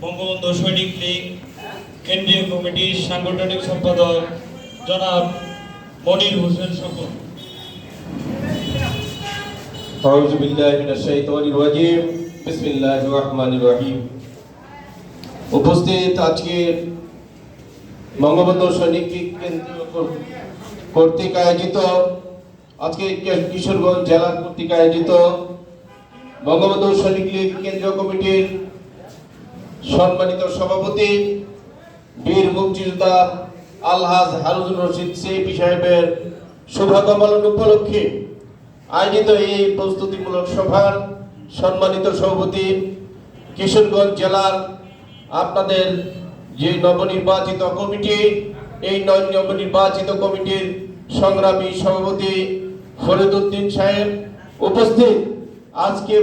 বঙ্গবন্ধু সৈনিক লীগ কেন্দ্রীয় কমিটির সাংগঠনিক সম্পাদক জনাব মনির হোসেন শকর أعوذ بالله من الشيطان الرجيم بسم الله الرحمن الرحيم উপস্থিত আজকের বঙ্গবন্ধু সৈনিক লীগ কেন্দ্রীয় কর- কর্তৃক আয়োজিত আজকে কে- কিশোরগঞ্জ জেলা কর্তৃক আয়োজিত বঙ্গবন্ধু সৈনিক লীগ কেন্দ্রীয় কমিটির সম্মানিত সভাপতি, বীর মুক্তিযোদ্ধা আলহাজ হারুন রশিদ সেইফি সাহেবের শুভাগমন উপলক্ষে আয়োজিত এই প্রস্তুতিমূলক সভার সম্মানিত সভাপতি, কিশোরগঞ্জ জেলার আপনাদের যে নবনির্বাচিত কমিটি, এই নবনির্বাচিত কমিটির সংগ্রামী সভাপতি ফরিদুদ্দিন সাহেব উপস্থিত। আজকে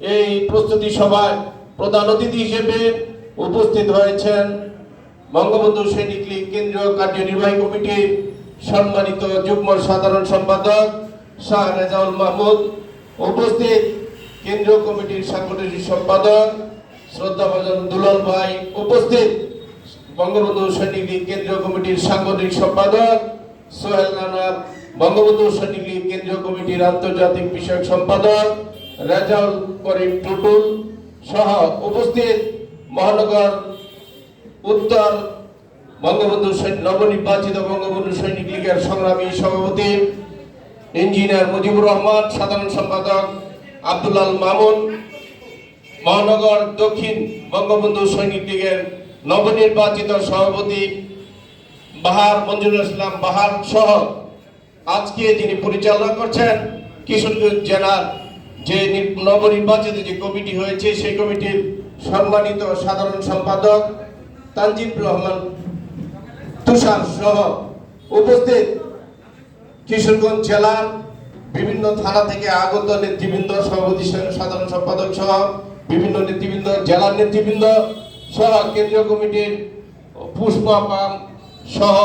এই প্রস্তুতি সভায় প্রধান অতিথি হিসেবে উপস্থিত হয়েছেন বঙ্গবন্ধু সৈনিক লীগ কেন্দ্রীয় কার্যনির্বাহী কমিটির সম্মানিত যুগ্ম সাধারণ সম্পাদক শাহ রেজাউল মাহমুদ, উপস্থিত কেন্দ্রীয় কমিটির সাংগঠনিক সম্পাদক শ্রদ্ধাভাজন দুলাল ভাই, উপস্থিত বঙ্গবন্ধু সৈনিক লীগ কেন্দ্রীয় কমিটির সাংগঠনিক সম্পাদক সোহেল রানা বঙ্গবন্ধু সৈনিক লীগ কেন্দ্রীয় কমিটির আন্তর্জাতিক বিষয়ক সম্পাদক রেজাউল করিম টুটুল সহ উপস্থিত মহানগর উত্তর বঙ্গবন্ধু নবনির্বাচিত বঙ্গবন্ধু সৈনিক লীগের সংগ্রামী সভাপতি ইঞ্জিনিয়ার মুজিবুর রহমান, সাধারণ সম্পাদক আব্দুল্লাল মামুন, মহানগর দক্ষিণ বঙ্গবন্ধু সৈনিক লীগের নবনির্বাচিত সভাপতি বাহার মঞ্জুরুল ইসলাম বাহার সহ আজকে যিনি পরিচালনা করছেন, কিশোরগঞ্জ জেলার যে নবনির্বাচিত যে কমিটি হয়েছে, সেই কমিটির সম্মানিত সাধারণ সম্পাদক তানজিব রহমান তুষার সহ উপস্থিত কিশোরগঞ্জ জেলার বিভিন্ন থানা থেকে আগত নেতৃবৃন্দ, সভাপতি সাধারণ সম্পাদক সহ বিভিন্ন নেতৃবৃন্দ, জেলার নেতৃবৃন্দ সহ কেন্দ্রীয় কমিটির পুষ্পা সহ